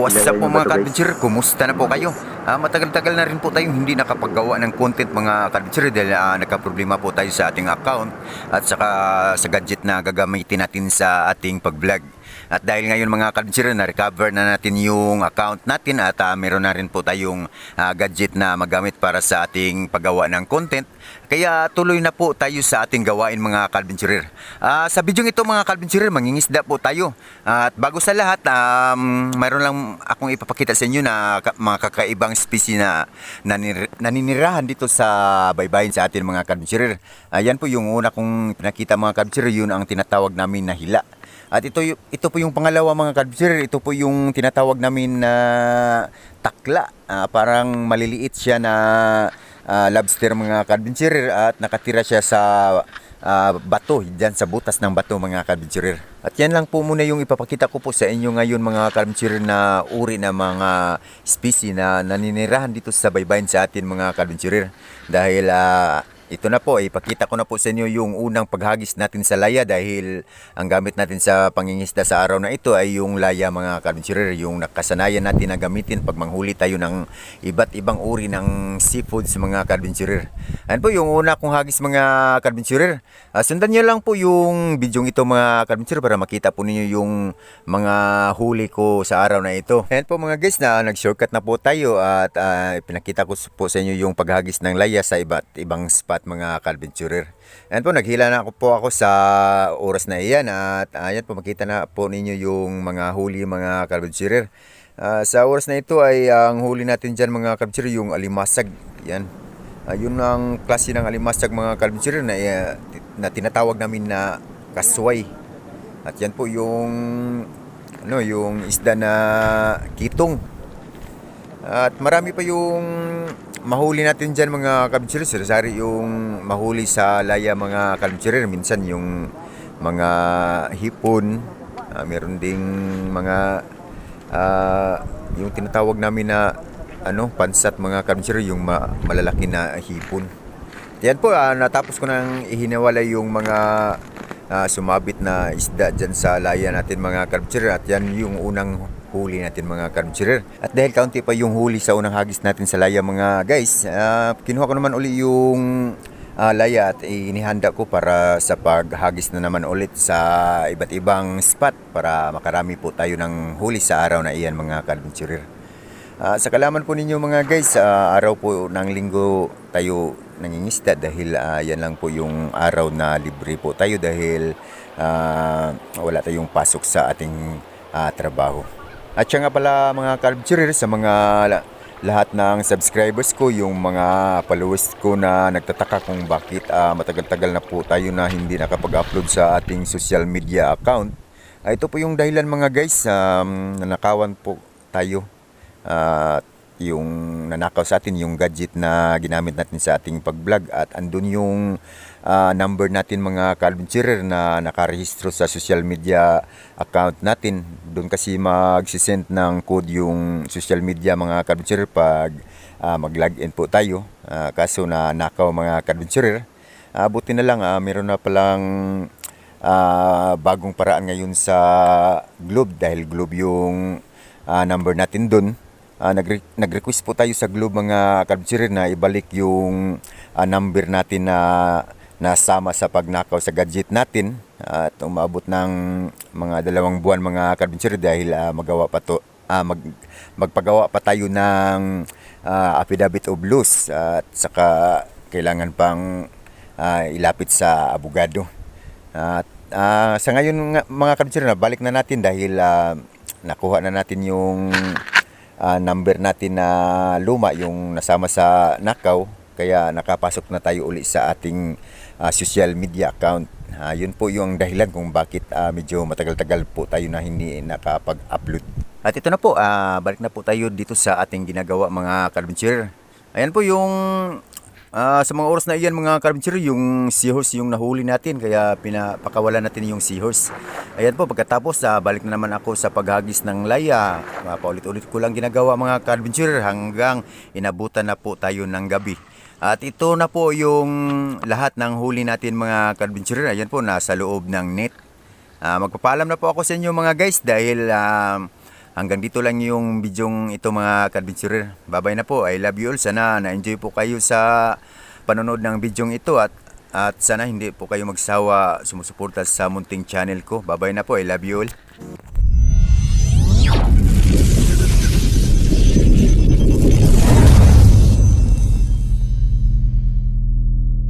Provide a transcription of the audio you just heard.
what's up po mga kadventure? Kumusta na po kayo? Ah, matagal-tagal na rin po tayo hindi nakapaggawa ng content mga kadventure dahil ah, nagka-problema po tayo sa ating account at saka sa gadget na gagamitin natin sa ating pag-vlog. At dahil ngayon mga kadventure, na-recover na natin yung account natin at ah, meron na rin po tayong ah, gadget na magamit para sa ating paggawa ng content. Kaya tuloy na po tayo sa ating gawain mga kadventurer. Ah, sa video ito mga kadventurer, mangingisda po tayo. at bago sa lahat, um, mayroon lang akong ipapakita sa inyo na ka- mga kakaibang species na nanir- naninirahan dito sa baybayin sa atin mga kadventurer. Ayan po yung una kong pinakita mga kadventurer, yun ang tinatawag namin na hila. At ito, ito po yung pangalawa mga kadventurer, ito po yung tinatawag namin na takla. Ah, parang maliliit siya na ah, lobster mga kadventurer at nakatira siya sa ah, bato, dyan sa butas ng bato mga kadventurer. At yan lang po muna yung ipapakita ko po sa inyo ngayon mga kadventurer na uri na mga species na naninirahan dito sa baybayin sa atin mga kadventurer. Dahil ah, ito na po, ipakita ko na po sa inyo yung unang paghagis natin sa laya dahil ang gamit natin sa pangingisda sa araw na ito ay yung laya mga kadventurer, yung nakasanayan natin na gamitin pag manghuli tayo ng iba't ibang uri ng seafoods mga kadventurer. Ayan po yung una kong hagis mga kadventurer. Ah, sundan nyo lang po yung video ito mga kadventurer para makita po ninyo yung mga huli ko sa araw na ito. Ayan po mga guys na nag-shortcut na po tayo at ah, pinakita ko po sa inyo yung paghagis ng laya sa iba't ibang spot mga kadventurer. Ayan po, naghila na ako po ako sa oras na iyan at ayan po makita na po ninyo yung mga huli mga kadventurer. Ah, sa oras na ito ay ang huli natin dyan mga kadventurer yung alimasag. Yan. Ah, yun ang klase ng alimasag mga kadventurer na, eh, na tinatawag namin na kasway. At yan po yung ano yung isda na kitong. At marami pa yung mahuli natin dyan mga kabinsirer. Sari yung mahuli sa laya mga kabinsirer. Minsan yung mga hipon. ah, meron ding mga ah, yung tinatawag namin na ano, pansat mga kabinsirer. Yung ma- malalaki na hipon. Yan po, ah, natapos ko nang ihinawala yung mga ah, sumabit na isda dyan sa laya natin mga kabinsirer. At yan yung unang huli natin mga karmchirer. At dahil kaunti pa yung huli sa unang hagis natin sa laya mga guys, ah, kinuha ko naman uli yung ah, laya at inihanda ko para sa paghagis na naman ulit sa iba't ibang spot para makarami po tayo ng huli sa araw na iyan mga karmchirer. Ah, sa kalaman po ninyo mga guys, sa araw po ng linggo tayo nangingisda dahil ah, yan lang po yung araw na libre po tayo dahil ah, wala tayong pasok sa ating ah, trabaho. At siya nga pala mga Carvcherer sa mga la- lahat ng subscribers ko, yung mga followers ko na nagtataka kung bakit ah, matagal-tagal na po tayo na hindi nakapag-upload sa ating social media account. Ah, ito po yung dahilan mga guys, um, nanakawan po tayo. At yung nanakaw sa atin yung gadget na ginamit natin sa ating pag-vlog at andun yung ah, number natin mga Calvincherer na nakarehistro sa social media account natin. Doon kasi magsisend ng code yung social media mga Calvincherer pag ah, mag-login po tayo. Ah, kaso na nakaw mga Calvincherer. Ah, buti na lang, ah, meron na palang ah, bagong paraan ngayon sa Globe dahil Globe yung ah, number natin doon. Ah, nagre- nag-request po tayo sa Globe mga kabsirer na ibalik yung ah, number natin na nasama sa pagnakaw sa gadget natin at umabot ng mga dalawang buwan mga kabsirer dahil ah, magawa pa to ah, mag, magpagawa pa tayo ng ah, affidavit of loss at saka kailangan pang ah, ilapit sa abogado. At ah, sa ngayon nga, mga kabisero na balik na natin dahil ah, nakuha na natin yung ah, number natin na luma yung nasama sa Nakaw kaya nakapasok na tayo uli sa ating ah, social media account. Ah, yun po yung dahilan kung bakit ah, medyo matagal-tagal po tayo na hindi nakapag-upload. At ito na po, ah, balik na po tayo dito sa ating ginagawa mga kabinsirer. Ayan po yung Ah, sa mga oras na iyan mga carpenter, yung seahorse yung nahuli natin kaya pinapakawalan natin yung seahorse. Ayan po, pagkatapos ah, balik na naman ako sa paghagis ng laya. Ah, paulit-ulit ko lang ginagawa mga carpenter hanggang inabutan na po tayo ng gabi. At ito na po yung lahat ng huli natin mga carpenter. Ayan po, nasa loob ng net. Ah, magpapaalam na po ako sa inyo mga guys dahil ah, Hanggang dito lang yung bidyong ito mga kadventurer. Babay na po. I love you all. Sana na-enjoy po kayo sa panonood ng bidyong ito at at sana hindi po kayo magsawa sumusuporta sa munting channel ko. Babay na po. I love you all.